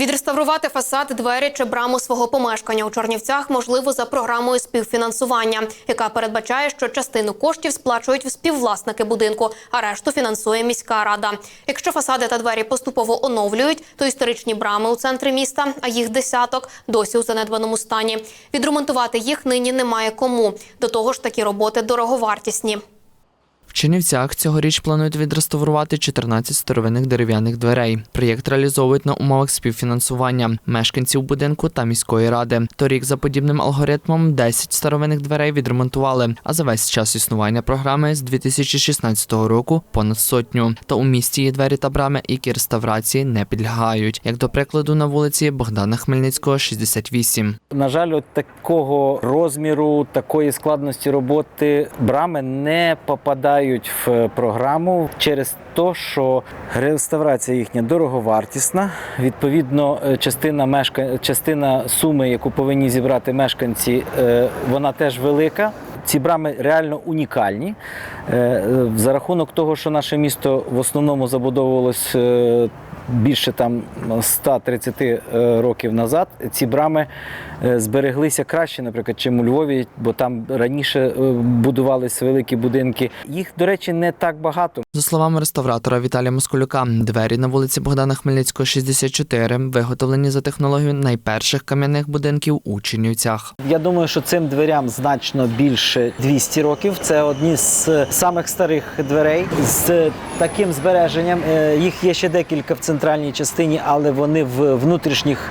Відреставрувати фасад, двері чи браму свого помешкання у Чорнівцях можливо за програмою співфінансування, яка передбачає, що частину коштів сплачують співвласники будинку, а решту фінансує міська рада. Якщо фасади та двері поступово оновлюють, то історичні брами у центрі міста, а їх десяток, досі у занедбаному стані. Відремонтувати їх нині немає кому. До того ж, такі роботи дороговартісні. В Чернівцях цьогоріч планують відреставрувати 14 старовинних дерев'яних дверей. Проєкт реалізовують на умовах співфінансування мешканців будинку та міської ради. Торік за подібним алгоритмом 10 старовинних дверей відремонтували, а за весь час існування програми з 2016 року понад сотню. Та у місті є двері та брами, які реставрації не підлягають, як до прикладу на вулиці Богдана Хмельницького, 68. На жаль, от такого розміру, такої складності роботи брами не попадають в програму через те, що реставрація їхня дороговартісна. Відповідно, е, частина мешка... частина суми, яку повинні зібрати мешканці, е, вона теж велика. Ці брами реально унікальні. Е, За рахунок того, що наше місто в основному забудовувалось більше там 130 е, років назад, ці брами е, збереглися краще, наприклад, чим у Львові, бо там раніше е, будувалися великі будинки. Їх, до речі, не так багато. За словами реставратора Віталія Москалюка, двері на вулиці Богдана Хмельницького, 64, виготовлені за технологією найперших кам'яних будинків у Чернівцях. Я думаю, що цим дверям значно більше 200 років. Це одні з самих старих дверей з таким збереженням. Е, Їх є ще декілька в центральній частині, але вони в внутрішніх.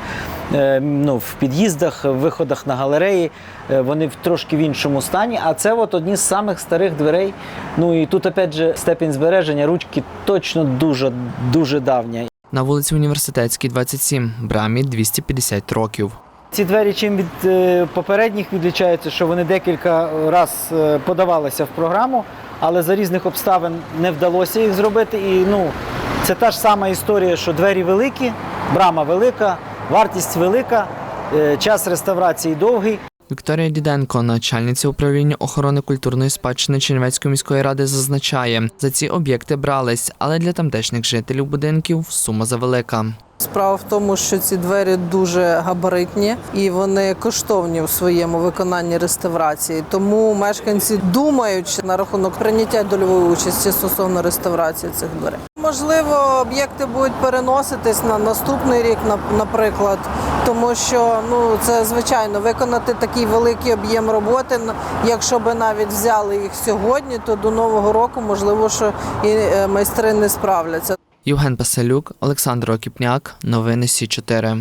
Е, Ну, в під'їздах, в виходах на галереї, е, вони в трошки в іншому стані. А це от одні з самих старих дверей. Ну і тут, опять же, степінь збереження ручки точно дуже дуже давня. На вулиці Університетській, 27, брамі 250 років. Ці двері чим від е, попередніх відлічаються, що вони декілька разів подавалися в програму, але за різних обставин не вдалося їх зробити. І ну, це та ж сама історія, що двері великі, брама велика, вартість велика, е, час реставрації довгий. Вікторія Діденко, начальниця управління охорони культурної спадщини Чернівецької міської ради, зазначає, за ці об'єкти брались, але для тамтешніх жителів будинків сума завелика. Справа в тому, що ці двері дуже габаритні і вони коштовні у своєму виконанні реставрації. Тому мешканці думають на рахунок прийняття дольової участі стосовно реставрації цих дверей. Можливо, об'єкти будуть переноситись на наступний рік, на- наприклад, тому що ну це звичайно виконати такий великий об'єм роботи. Якщо би навіть взяли їх сьогодні, то до нового року можливо, що і е, майстри не справляться. Євген Пасалюк, Олександр Окіпняк. Новини Сі 4